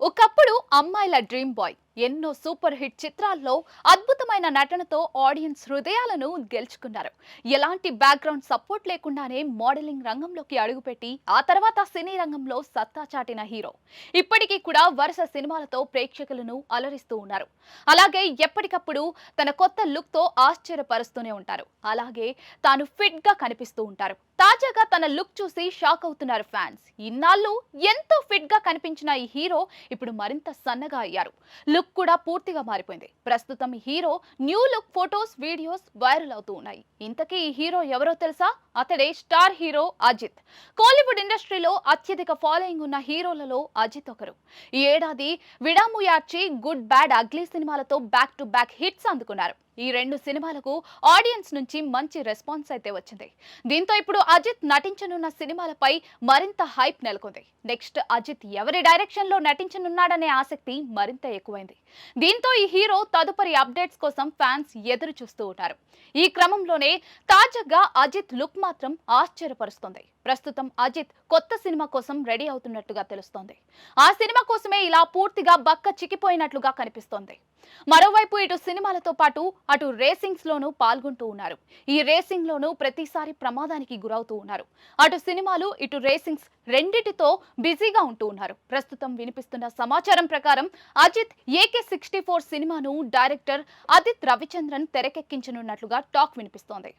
ఒకప్పుడు అమ్మాయిల dream boy. ఎన్నో సూపర్ హిట్ చిత్రాల్లో అద్భుతమైన నటనతో ఆడియన్స్ హృదయాలను గెలుచుకున్నారు. ఎలాంటి బ్యాక్గ్రౌండ్ సపోర్ట్ లేకుండానే మోడలింగ్ రంగంలోకి అడుగుపెట్టి ఆ తర్వాత సినీ రంగంలో సత్తా చాటిన హీరో. ఇప్పటికీ కూడా వరుస సినిమాలతో ప్రేక్షకులను అలరిస్తూ ఉన్నారు. అలాగే ఎప్పటికప్పుడు తన కొత్త లుక్తో ఆశ్చర్యపరుస్తూనే ఉంటారు. అలాగే తాను ఫిట్గా కనిపిస్తూ ఉంటారు. తాజాగా తన లుక్ చూసి షాక్ అవుతున్నారు ఫ్యాన్స్. ఇన్నాళ్ళు ఎంతో ఫిట్గా కనిపించిన ఈ హీరో ఇప్పుడు మరింత సన్నగా అయ్యారు. లుక్ కూడా పూర్తిగా మారిపోయింది. ప్రస్తుతం hero new look photos videos viral అవుతూ ఉన్నాయి. ఇంతకీ ఈ హీరో ఎవరో తెలుసా? అతడే స్టార్ హీరో అజిత్. కోలీవుడ్ ఇండస్ట్రీలో అత్యధిక ఫాలోయింగ్ ఉన్న హీరోలలో అజిత్ ఒకరు. ఈ ఏడాది విడాముయార్చి గుడ్ బ్యాడ్ అగ్లీ సినిమాలతో బ్యాక్ టు బ్యాక్ హిట్స్ అందుకున్నారు. ఈ రెండు సినిమాలకు ఆడియన్స్ నుంచి మంచి రెస్పాన్స్ అయితే వచ్చింది. దీంతో ఇప్పుడు అజిత్ నటించనున్న సినిమాలపై మరింత హైప్ నెలకొంది. నెక్స్ట్ అజిత్ ఎవరి డైరెక్షన్లో నటించనున్నాడనే ఆసక్తి మరింత ఎక్కువైంది. దీంతో ఈ హీరో తదుపరి అప్డేట్స్ కోసం ఫ్యాన్స్ ఎదురు చూస్తూ ఉన్నారు. ఈ క్రమంలోనే తాజాగా అజిత్ లుక్ మాత్రం ఆశ్చర్యపరుస్తోంది. ప్రస్తుతం అజిత్ కొత్త సినిమా కోసం రెడీ అవుతున్నట్టుగా తెలుస్తోంది. ఆ సినిమా కోసమే ఇలా పూర్తిగా బక్క చిక్కిపోయినట్లుగా కనిపిస్తోంది. మరోవైపు ఇటు సినిమాలతో పాటు అటు రేసింగ్స్ లోనూ పాల్గొంటూ ఉన్నారు. ఈ రేసింగ్ లోనూ ప్రతిసారి ప్రమాదానికి గురవుతూ ఉన్నారు. అటు సినిమాలు ఇటు రేసింగ్స్ రెండిటితో బిజీగా ఉంటూ ఉన్నారు. ప్రస్తుతం వినిపిస్తున్న సమాచారం ప్రకారం అజిత్ ఏకే సిక్స్టీ ఫోర్ సినిమాను డైరెక్టర్ అదిత్ రవిచంద్రన్ తెరకెక్కించనున్నట్లుగా టాక్ వినిపిస్తోంది.